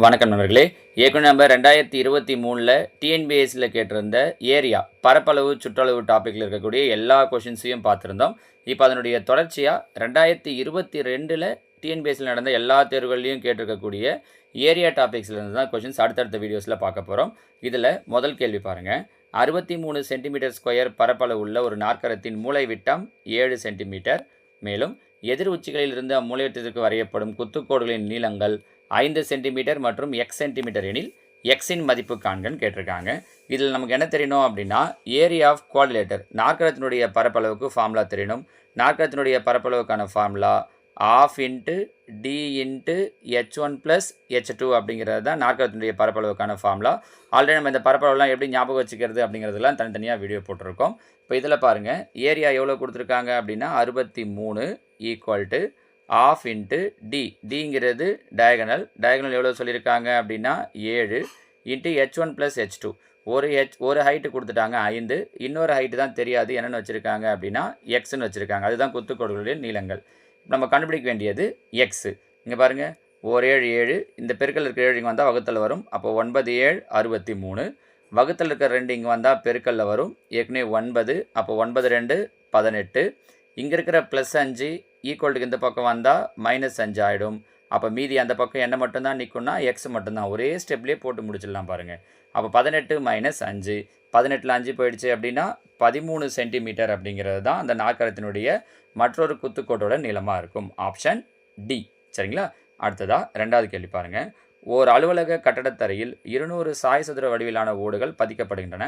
வணக்கம் நண்பர்களே. ஏற்கனவே நம்ம ரெண்டாயிரத்தி இருபத்தி மூணில் டிஎன்பிஎஸ்சியில் கேட்டிருந்த ஏரியா பரப்பளவு சுற்றளவு டாப்பிக்கில் இருக்கக்கூடிய எல்லா கொஷின்ஸையும் பார்த்துருந்தோம். இப்போ அதனுடைய தொடர்ச்சியாக ரெண்டாயிரத்தி இருபத்தி ரெண்டில் டிஎன்பிஎஸ்சியில் நடந்த எல்லா தேர்வுகள்லையும் கேட்டிருக்கக்கூடிய ஏரியா டாபிக்ஸ்லேருந்து தான் கொஷின்ஸ் அடுத்தடுத்த வீடியோஸில் பார்க்க போகிறோம் இதில் முதல் கேள்வி பாருங்கள் அறுபத்தி மூணு சென்டிமீட்டர் ஸ்கொயர் பரப்பளவு உள்ள ஒரு நாற்கரத்தின் மூளை விட்டம் ஏழு சென்டிமீட்டர். மேலும் எதிர் உச்சிகளிலிருந்து அம்மூலையத்திற்கு வரையப்படும் குத்துக்கோடுகளின் நீளங்கள் ஐந்து சென்டிமீட்டர் மற்றும் எக்ஸ் சென்டிமீட்டர் எனில் எக்ஸின் மதிப்பு காண்கன்னு கேட்டிருக்காங்க. இதில் நமக்கு என்ன தெரியணும் அப்படின்னா ஏரியா ஆஃப் குவாடிலேட்டர் நாற்கரத்தினுடைய பரப்பளவுக்கு ஃபார்முலா தெரியணும் நாற்கரத்தினுடைய பரப்பளவுக்கான formula half into D into H one plus H two அப்படிங்கிறது தான் நாற்கரத்தினுடைய பரப்பளவுக்கான ஃபார்முலா ஆல்ரெடி நம்ம இந்த பரப்பளவுலாம் எப்படி ஞாபகம் வச்சுக்கிறது அப்படிங்கிறதுலாம் தனித்தனியாக வீடியோ போட்டிருக்கோம். இப்போ இதில் பாருங்கள் ஏரியா எவ்வளோ கொடுத்துருக்காங்க அப்படின்னா அறுபத்தி மூணு equal to half into D டிங்கிறது diagonal diagonal எவ்வளோ சொல்லியிருக்காங்க அப்படின்னா ஏழு into H one plus H two ஒரு ஹெச் ஒரு ஹைட்டு கொடுத்துட்டாங்க ஐந்து. இன்னொரு ஹைட்டு தான் தெரியாது என்னென்னு வச்சுருக்காங்க அப்படின்னா எக்ஸ்னு வச்சுருக்காங்க. அதுதான் குத்துக்கோடுகளுடைய நீளங்கள். நம்ம கண்டுபிடிக்க வேண்டியது எக்ஸு இங்கே பாருங்கள் ஒரு ஏழு ஏழு. இந்த பெருக்கல் இருக்கிற ஏழு இங்கே வந்தால் வகுத்தல் வரும். அப்போ ஒன்பது ஏழு அறுபத்தி மூணு. வகுத்தல் இருக்கிற ரெண்டு இங்கே வந்தால் பெருக்கல்ல வரும். ஏற்கனவே ஒன்பது அப்போ ஒன்பது ரெண்டு பதினெட்டு. இங்கே இருக்கிற ப்ளஸ் அஞ்சு ஈக்குவல்ட்டுக்கு இந்த பக்கம் வந்தால் மைனஸ் அஞ்சு ஆகிடும் அப்போ மீதி அந்த பக்கம் என்ன மட்டும்தான் நிற்கும்னா எக்ஸ் மட்டும்தான். ஒரே ஸ்டெப்லேயே போட்டு முடிச்சிடலாம் பாருங்கள் அப்போ பதினெட்டு மைனஸ் அஞ்சு. பதினெட்டில் அஞ்சு போயிடுச்சு அப்படின்னா பதிமூணு சென்டிமீட்டர் அப்படிங்கிறது தான் அந்த நாக்கரத்தினுடைய மற்றொரு குத்துக்கோட்டோட நீளமாக இருக்கும். ஆப்ஷன் டி சரிங்களா? அடுத்ததாக ரெண்டாவது கேள்வி பாருங்கள் ஓர் அலுவலக கட்டடத்தரையில் இருநூறு சாய் சதுர வடிவிலான ஓடுகள் பதிக்கப்படுகின்றன.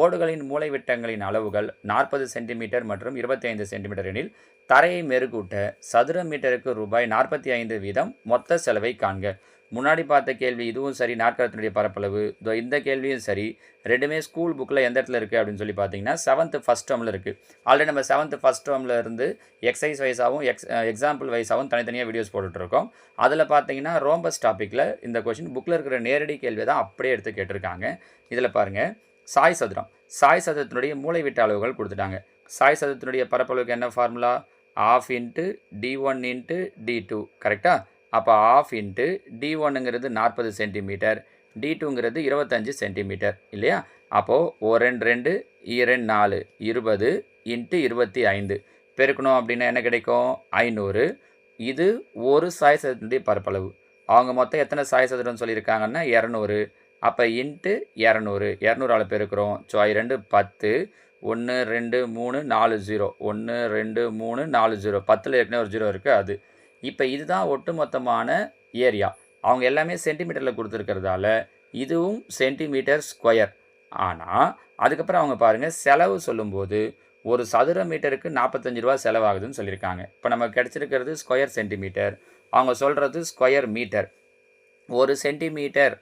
ஓடுகளின் மூலைவிட்டங்களின் அளவுகள் நாற்பது சென்டிமீட்டர் மற்றும் இருபத்தைந்து சென்டிமீட்டர் எனில் தரையை மெருகூட்ட சதுர மீட்டருக்கு ரூபாய் நாற்பத்தி ஐந்து வீதம் மொத்த செலவை காண்க. முன்னாடி பார்த்த கேள்வி இதுவும் சரி நாற்கரத்தினுடைய பரப்பளவு இதோ இந்த கேள்வியும் சரி ரெண்டுமே ஸ்கூல் புக்கில் எந்த இடத்துல இருக்குது அப்படின்னு சொல்லி பார்த்தீங்கன்னா செவன்த்து ஃபஸ்ட் டேர்மில் இருக்குது ஆல்ரெடி நம்ம செவன்த்து ஃபஸ்ட் டேர்மில் இருந்து எக்ஸசைஸ் வைஸாகவும் எக்ஸ் எக்ஸாம்பிள் வைஸாகவும் தனித்தனியாக வீடியோஸ் போட்டுட்ருக்கோம் அதில் பார்த்தீங்கன்னா ரோம்பஸ் டாப்பிக்கில் இந்த கொஷின் புக்கில் இருக்கிற நேரடி கேள்வியை தான் அப்படியே எடுத்து கேட்டிருக்காங்க. இதில் பாருங்கள் சாய் சதுரம். சாய் சதுரத்தினுடைய மூளைவிட்ட அளவுகள் கொடுத்துட்டாங்க. சாய் சதுரத்தினுடைய பரப்பளவுக்கு என்ன formula half into D one into D two கரெக்டாக அப்போ ஆஃப் இன்ட்டு டி ஒன்னுங்கிறது நாற்பது சென்டிமீட்டர் டி டூங்கிறது இருபத்தஞ்சி சென்டிமீட்டர் இல்லையா? அப்போது ஒரு ரெண்டு ரெண்டு இரண்டு நாலு இருபது இன்ட்டு இருபத்தி ஐந்து பெருக்கணும் அப்படின்னா என்ன கிடைக்கும்? ஐநூறு. இது ஒரு சாய் சதுரத்தினுடைய பரப்பளவு. அவங்க மொத்தம் எத்தனை சாய் சதுரம்னு சொல்லியிருக்காங்கன்னா இரநூறு. அப்போ இன்ட்டு இரநூறு. இரநூறால் பெருக்கிறோம். ஸோ ரெண்டு பத்து ஒன்று ரெண்டு மூணு நாலு ஜீரோ ஒன்று ரெண்டு மூணு நாலு ஜீரோ பத்தில் ஏற்கனவே ஒரு ஜீரோ இருக்குது அது. இப்போ இதுதான் ஒட்டுமொத்தமான ஏரியா. அவங்க எல்லாமே சென்டிமீட்டரில் கொடுத்துருக்கிறதால இதுவும் சென்டிமீட்டர் ஸ்கொயர். ஆனால் அதுக்கப்புறம் அவங்க பாருங்கள் செலவு சொல்லும்போது ஒரு சதுர மீட்டருக்கு நாற்பத்தஞ்சு ரூபா செலவாகுதுன்னு சொல்லியிருக்காங்க. இப்போ நமக்கு கிடச்சிருக்கிறது ஸ்கொயர் சென்டிமீட்டர். அவங்க சொல்கிறது ஸ்கொயர் மீட்டர். ஒரு சென்டிமீட்டர்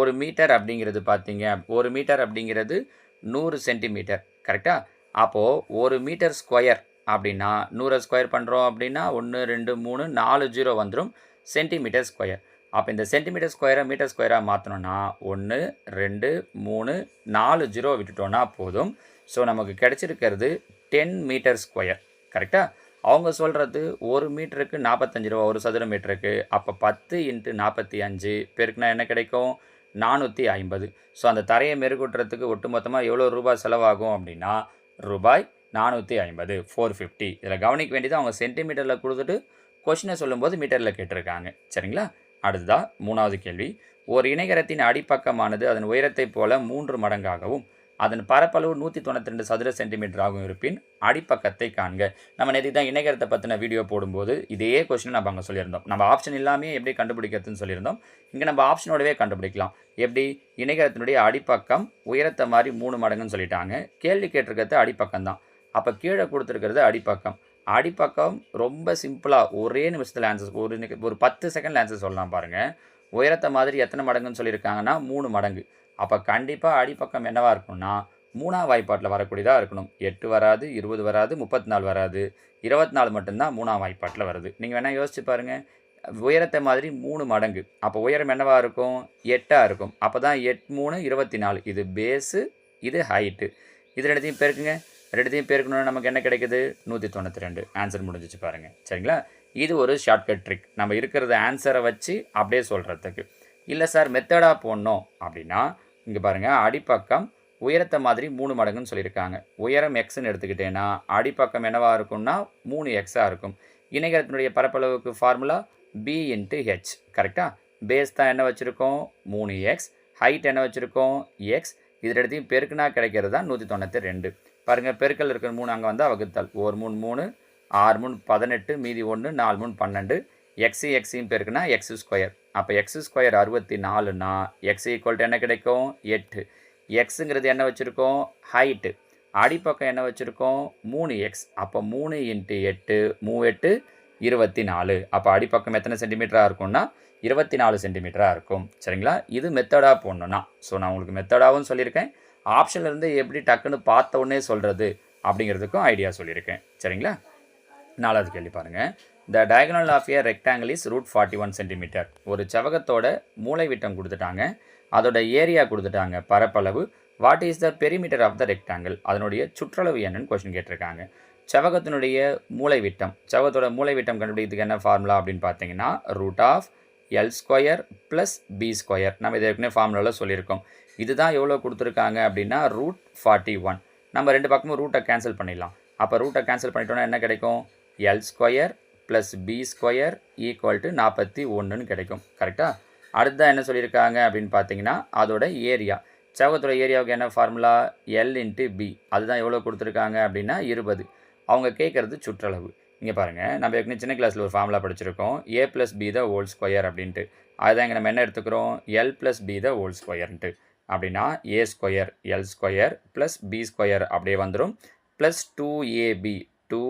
ஒரு மீட்டர் அப்படிங்கிறது பார்த்தீங்க ஒரு மீட்டர் அப்படிங்கிறது நூறு சென்டிமீட்டர். கரெக்டாக அப்போது ஒரு மீட்டர் ஸ்கொயர் அப்படின்னா நூறை ஸ்கொயர் பண்ணுறோம் அப்படின்னா ஒன்று ரெண்டு மூணு நாலு ஜீரோ வந்துடும் சென்டிமீட்டர் ஸ்கொயர் அப்போ இந்த சென்டிமீட்டர் ஸ்கொயரை மீட்டர் ஸ்கொயராக மாற்றணும்னா ஒன்று ரெண்டு மூணு நாலு ஜீரோ விட்டுட்டோன்னா போதும். ஸோ நமக்கு கிடச்சிருக்கிறது டென் மீட்டர் ஸ்கொயர் கரெக்டாக அவங்க சொல்கிறது ஒரு மீட்டருக்கு நாற்பத்தஞ்சு ரூபா ஒரு சதுர மீட்டருக்கு அப்போ பத்து இன்ட்டு நாற்பத்தி அஞ்சு பேருக்குனா என்ன கிடைக்கும்? நானூற்றி ஐம்பது. ஸோ அந்த தரையை மெருகூட்டுறதுக்கு ஒட்டுமொத்தமாக எவ்வளோ ரூபாய் செலவாகும் அப்படின்னா ரூபாய் நானூற்றி ஐம்பது ஃபோர் ஃபிஃப்டி இதில் கவனிக்க வேண்டியது அவங்க சென்டிமீட்டரில் கொடுத்துட்டு கொஷினை சொல்லும்போது மீட்டரில் கேட்டிருக்காங்க. சரிங்களா? அடுத்ததாக மூணாவது கேள்வி. ஒரு இணைகரத்தின் அடிப்பக்கமானது அதன் உயரத்தைப் போல மூன்று மடங்காகவும் அதன் பரப்பளவு நூற்றி தொண்ணூற்றி ரெண்டு சதுர சென்டிமீட்டராகவும் இருப்பின் அடிப்பக்கத்தை காண்க. நம்ம நேற்று தான் இணைகரத்தை பற்றின வீடியோ போடும்போது இதே கொஷினை நம்ம அங்கே சொல்லியிருந்தோம். நம்ம ஆப்ஷன் இல்லாமல் எப்படி கண்டுபிடிக்கிறதுன்னு சொல்லியிருந்தோம். இங்கே நம்ம ஆப்ஷனோடவே கண்டுபிடிக்கலாம். எப்படி? இணைகரத்தினுடைய அடிப்பக்கம் உயரத்தை மாதிரி மூணு மடங்குன்னு சொல்லிட்டாங்க. கேள்வி கேட்டிருக்கிறது அடிப்பக்கம் தான் அப்போ கீழே கொடுத்துருக்கிறது அடிப்பக்கம். அடிப்பக்கம் ரொம்ப சிம்பிளாக ஒரே நிமிஷத்தில் ஆன்சர் ஒரு ஒரு பத்து செகண்ட் ஆன்சர் சொல்லலாம் பாருங்கள் உயரத்தை மாதிரி எத்தனை மடங்குன்னு சொல்லியிருக்காங்கன்னா மூணு மடங்கு. அப்போ கண்டிப்பாக அடிப்பக்கம் என்னவாக இருக்கும்னா மூணாம் வாய்ப்பாட்டில் வரக்கூடியதாக இருக்கணும். எட்டு வராது இருபது வராது முப்பத்தி நாலு வராது. இருபத்தி நாலு மட்டும்தான் மூணாம் வாய்ப்பாட்டில் வருது. நீங்கள் வேணால் யோசிச்சு பாருங்கள் உயரத்தை மாதிரி மூணு மடங்கு. அப்போ உயரம் என்னவாக இருக்கும்? எட்டாக இருக்கும். அப்போ தான் எட் மூணு இருபத்தி நாலு இது பேஸு இது ஹைட்டு இது ரெண்டுத்தையும் பேருக்குங்க. ரெண்டுத்தையும் பெருக்கணும்னு நமக்கு என்ன கிடைக்குது? நூற்றி தொண்ணூற்றி ரெண்டு ஆன்சர் முடிஞ்சிச்சு பாருங்கள் சரிங்களா? இது ஒரு ஷார்ட்கட் ட்ரிக் நம்ம இருக்கிறத ஆன்சரை வச்சு அப்படியே சொல்கிறதுக்கு இல்லை சார் மெத்தடாக போடணும் அப்படின்னா இங்கே பாருங்கள் அடிப்பக்கம் உயரத்தை மாதிரி மூணு மடங்குன்னு சொல்லியிருக்காங்க. உயரம் எக்ஸ்ன்னு எடுத்துக்கிட்டேன்னா அடிப்பக்கம் என்னவாக இருக்கும்னா மூணு எக்ஸாக இருக்கும். இணைகரத்தினுடைய பரப்பளவுக்கு ஃபார்முலா பி இன்ட்டு ஹெச் கரெக்டாக பேஸ் தான் என்ன வச்சுருக்கோம்? மூணு எக்ஸ் ஹைட் என்ன வச்சுருக்கோம்? எக்ஸ் இது ரெண்டுத்தையும் பெருக்குனா கிடைக்கிறது தான் நூற்றி தொண்ணூற்றி ரெண்டு பாருங்கள் பெருக்கல் இருக்கிற மூணு அங்கே வந்தால் வகுத்தல். ஒரு மூணு மூணு ஆறு மூணு பதினெட்டு மீதி ஒன்று நாலு மூணு பன்னெண்டு. எக்ஸி எக்ஸையும் பெருக்குனா எக்ஸ் ஸ்கொயர் அப்போ எக்ஸ் ஸ்கொயர் அறுபத்தி நாலுனா எக்ஸ் ஈக்குவல் என்ன கிடைக்கும்? எட்டு. எக்ஸுங்கிறது என்ன வச்சுருக்கோம்? ஹைட்டு அடிப்பக்கம் என்ன வச்சுருக்கோம்? மூணு எக்ஸ் அப்போ மூணு இன்ட்டு எட்டு மூ எட்டு இருபத்தி நாலு அப்போ அடிப்பக்கம் எத்தனை சென்டிமீட்டராக இருக்கும்னா? இருபத்தி நாலு சென்டிமீட்டராக இருக்கும். சரிங்களா? இது மெத்தடாக போடணும்னா. ஸோ நான் உங்களுக்கு மெத்தடாகவும் சொல்லியிருக்கேன். ஆப்ஷனில் இருந்து எப்படி டக்குன்னு பார்த்த உடனே சொல்கிறது அப்படிங்கிறதுக்கும் ஐடியா சொல்லியிருக்கேன். சரிங்களா? நாலாவது கேள்வி பாருங்கள் the diagonal of a rectangle is root forty one centimetre ஒரு செவகத்தோட மூளை விட்டம் கொடுத்துட்டாங்க. அதோட ஏரியா கொடுத்துட்டாங்க. பரப்பளவு. What is the perimeter of the rectangle அதனுடைய சுற்றளவு என்னன்னு கொஸ்டின் கேட்டிருக்காங்க. செவகத்தினுடைய மூளை விட்டம். செவகத்தோட மூளை விட்டம் கண்டுபிடிக்கிறதுக்கு என்ன ஃபார்முலா அப்படின்னு பார்த்தீங்கன்னா root of L square plus B square நம்ம இது ஏற்கனவே ஃபார்முலாவில் சொல்லியிருக்கோம். இதுதான் எவ்வளோ கொடுத்துருக்காங்க அப்படின்னா ரூட் ஃபார்ட்டி ஒன் நம்ம ரெண்டு பக்கமும் ரூட்டை கேன்சல் பண்ணிடலாம். அப்போ ரூட்டை கேன்சல் பண்ணிட்டோன்னா என்ன கிடைக்கும்? L square plus B square equal to நாற்பத்தி ஒன்றுன்னு கிடைக்கும். கரெக்டாக அடுத்ததான் என்ன சொல்லியிருக்காங்க அப்படின்னு பார்த்தீங்கன்னா அதோட ஏரியா செவகத்தோட ஏரியாவுக்கு என்ன ஃபார்முலா எல் இன்ட்டு பி அதுதான் எவ்வளோ கொடுத்துருக்காங்க அப்படின்னா இருபது. அவங்க கேட்குறது சுற்றளவு. இங்கே பாருங்கள் நம்ம ஏற்கனவே சின்ன கிளாஸில் ஒரு ஃபார்முலா படிச்சிருக்கோம். A plus B the whole square அப்படின்ட்டு. அதுதான் இங்கே நம்ம என்ன எடுத்துக்கிறோம்? L plus B the whole ஸ்கொயர்ன்ட்டு அப்படின்னா A square L square plus B square அப்படியே வந்துடும் plus two AB two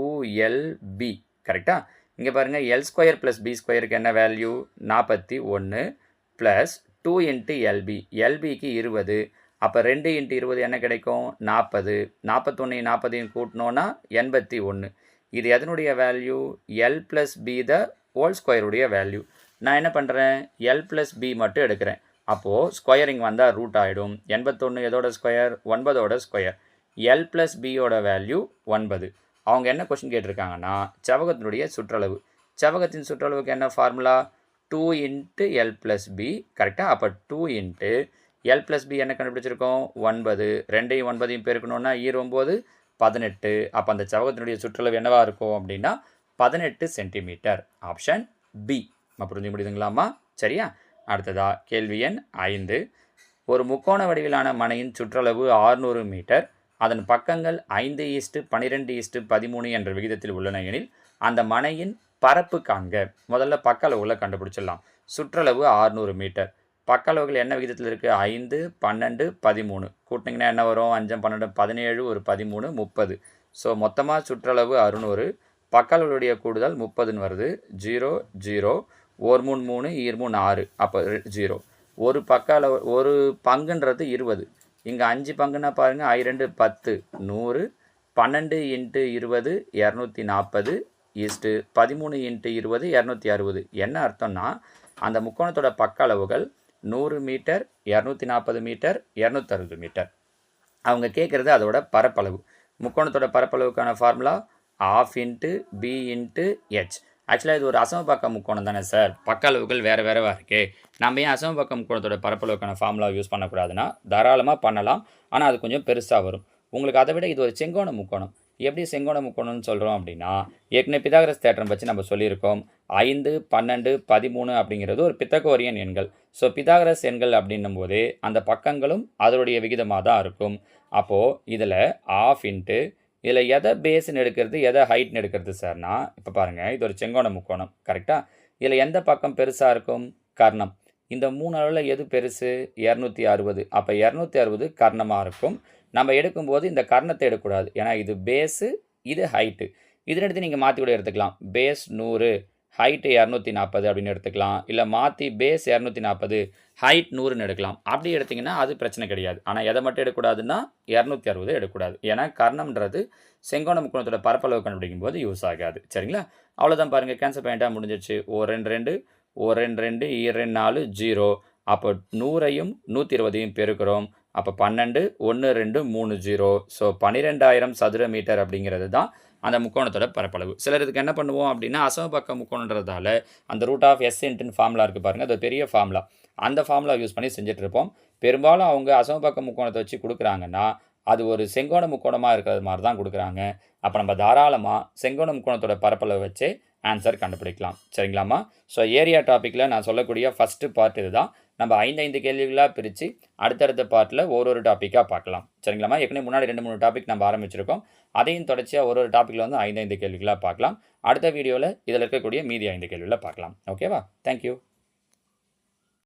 LB கரெக்டாக இங்கே பாருங்கள் எல் ஸ்கொயர் ப்ளஸ் பி ஸ்கொயருக்கு என்ன வேல்யூ நாற்பத்தி ஒன்று ப்ளஸ் டூ இன்ட்டு எல்பி எல்பிக்கு இருபது. அப்போ ரெண்டு இன்ட்டு இருபது என்ன கிடைக்கும்? நாற்பது நாற்பத்தொன்னையும் நாற்பதையும் கூட்டினோன்னா எண்பத்தி ஒன்று இது எதனுடைய value L plus B the whole ஸ்கொயருடைய value நான் என்ன பண்ணுறேன் எல் ப்ளஸ் பி மட்டும் எடுக்கிறேன். அப்போது ஸ்கொயரிங் வந்தால் ரூட் ஆகிடும் எண்பத்தொன்று எதோட ஸ்கொயர் ஒன்பதோட ஸ்கொயர் எல் ப்ளஸ் பியோட வேல்யூ ஒன்பது. அவங்க என்ன கொஷின் கேட்டிருக்காங்கன்னா செவகத்தினுடைய சுற்றளவு. செவகத்தின் சுற்றளவுக்கு என்ன formula two into L plus B கரெக்டாக அப்போ two into L plus B என்ன கண்டுபிடிச்சிருக்கோம்? ஒன்பது. ரெண்டையும் ஒன்பதையும் பெருக்கணுன்னா ஈரொம்போது. பதினெட்டு. அப்போ அந்த செவகத்தினுடைய சுற்றளவு என்னவாக இருக்கும் அப்படின்னா பதினெட்டு சென்டிமீட்டர். Option B. நம்ம புரிஞ்சு முடியுதுங்களாம்மா? சரியா? அடுத்ததா கேள்வி எண் ஐந்து. ஒரு முக்கோண வடிவிலான மனையின் சுற்றளவு ஆறுநூறு மீட்டர். அதன் பக்கங்கள் ஐந்து ஈஸ்ட்டு பன்னிரெண்டு ஈஸ்ட்டு பதிமூணு என்ற விகிதத்தில் உள்ளன எனில் அந்த மனையின் பரப்பு காண்க. முதல்ல பக்க அளவுகளை கண்டுபிடிச்சிடலாம். சுற்றளவு ஆறுநூறு மீட்டர். பக்க அளவுகள் என்ன விகிதத்தில் இருக்குது ஐந்து பன்னெண்டு பதிமூணு. கூட்டிங்கன்னா என்ன வரும்? அஞ்சம் பன்னெண்டு பதினேழு ஒரு பதிமூணு முப்பது. ஸோ மொத்தமாக சுற்றளவு அறுநூறு. பக்க கூடுதல் முப்பதுன்னு வருது. Zero zero. ஒரு மூணு மூணு ஈர் மூணு ஆறு. அப்போ ஜீரோ. ஒரு பக்க அளவு ஒரு பங்குன்றது இருபது. இங்கே அஞ்சு பங்குன்னா பாருங்கள் ஐ ரெண்டு பத்து நூறு. பன்னெண்டு இன்ட்டு இருபது இரநூத்தி நாற்பது. ஈஸ்ட்டு பதிமூணு இன்ட்டு இருபது இரநூத்தி அறுபது. என்ன அர்த்தம்னா அந்த முக்கோணத்தோட பக்க அளவுகள் நூறு மீட்டர் இரநூத்தி நாற்பது மீட்டர் இரநூத்தறுபது மீட்டர். அவங்க கேட்குறது அதோட பரப்பளவு. முக்கோணத்தோட பரப்பளவுக்கான formula half into B into H ஆக்சுவலாக இது ஒரு அசமபக்க முக்கோணம் தானே சார்? பக்க அளவுகள் வேறு வேறவா இருக்கே. நம்ம ஏன் அசமபக்க முக்கோணத்தோட பரப்பளவுக்கான ஃபார்முலா யூஸ் பண்ணக்கூடாதுன்னா தாராளமாக பண்ணலாம். ஆனால் அது கொஞ்சம் பெருசாக வரும். உங்களுக்கு அதை விட இது ஒரு செங்கோண முக்கோணம். எப்படி செங்கோண முக்கோணம்னு சொல்கிறோம் அப்படின்னா ஏற்கனவே பிதாகரஸ் தேற்றம் பற்றி நம்ம சொல்லியிருக்கோம். ஐந்து பன்னெண்டு பதிமூணு அப்படிங்கிறது ஒரு பித்தகோரியன் எண்கள். ஸோ பிதாகரஸ் எண்கள் அப்படின்னும் போது அந்த பக்கங்களும் அதனுடைய விகிதமாக தான் இருக்கும். அப்போது இதில் ஆஃப் இன்ட்டு இதில் எதை பேஸ்ன்னு எடுக்கிறது எதை ஹைட்னு எடுக்கிறது சார்னா இப்போ பாருங்கள் இது ஒரு செங்கோண முக்கோணம் கரெக்டாக இதில் எந்த பக்கம் பெருசாக இருக்கும்? கர்ணம். இந்த மூணு அளவில் எது பெருசு? இரநூத்தி அறுபது. அப்போ இரநூத்தி அறுபது கர்ணமாக இருக்கும். நம்ம எடுக்கும்போது இந்த கர்ணத்தை எடுக்கக்கூடாது. ஏன்னா இது பேஸு இது ஹைட்டு இதில் எடுத்து நீங்கள் மாற்றி கூட எடுத்துக்கலாம். பேஸ் நூறு ஹைட்டு இரநூத்தி நாற்பது அப்படின்னு எடுத்துக்கலாம். இல்லை மாற்றி பேஸ் இரநூத்தி நாற்பது ஹைட் நூறுன்னு எடுக்கலாம். அப்படி எடுத்திங்கன்னா அது பிரச்சனை கிடையாது. ஆனால் எதை மட்டும் எடுக்கக்கூடாதுன்னா இரநூத்தி அறுபது எடுக்கக்கூடாது. ஏன்னா கர்ணம்ன்றது செங்கோண முக்கோணத்தோட பரப்பளவு கண்டுபிடிக்கும் போது யூஸ் ஆகாது. சரிங்களா? அவ்வளோதான் பாருங்கள் கேன்சர் பாயிண்ட்டாக முடிஞ்சிச்சு ஓ ரெண்டு ரெண்டு ஓ ரெண்டு ரெண்டு ஈ ரெண்டு நாலு ஜீரோ அப்போ நூறையும் நூற்றி இருபதையும் பெருக்கிறோம். அப்போ பன்னெண்டு ஒன்று ரெண்டு மூணு ஜீரோ. ஸோ பன்னிரெண்டாயிரம் சதுர மீட்டர் அப்படிங்கிறது தான் அந்த முக்கோணத்தோட பரப்பளவு. சிலர் இதுக்கு என்ன பண்ணுவோம் அப்படின்னா அசமபக்க முக்கோணன்றதால அந்த ரூட் ஆஃப் எஸ் இன்ட்டுன்னு ஃபார்முலா இருக்குது பாருங்கள் அது பெரிய ஃபார்முலா அந்த ஃபார்முலா யூஸ் பண்ணி செஞ்சுட்டு இருப்போம் பெரும்பாலும் அவங்க அசமபக்க முக்கோணத்தை வச்சு கொடுக்குறாங்கன்னா அது ஒரு செங்கோண முக்கோணமாக இருக்கிறது மாதிரி தான் கொடுக்குறாங்க. அப்போ நம்ம தாராளமாக செங்கோண முக்கோணத்தோட பரப்பளவை வச்சு ஆன்சர் கண்டுபிடிக்கலாம். சரிங்களாம்மா? ஸோ ஏரியா டாப்பிக்கில் நான் சொல்லக்கூடிய ஃபஸ்ட்டு பார்ட் இதுதான். நம்ம ஐந்து ஐந்து கேள்விகளாக பிரித்து அடுத்தடுத்த பார்ட்டில் ஒரு ஒரு டாப்பிக்காக பார்க்கலாம். சரிங்களாம்மா? ஏற்கனவே முன்னாடி ரெண்டு மூணு டாபிக் நம்ம ஆரம்பிச்சிருக்கோம். அதையும் தொடர்ச்சியாக ஒரு ஒரு டாப்பிக்கில் வந்து ஐந்து ஐந்து கேள்விகளாக பார்க்கலாம். அடுத்த வீடியோவில் இதில் இருக்கக்கூடிய மீதி ஐந்து கேள்விகளை பார்க்கலாம். ஓகேவா தேங்க்யூ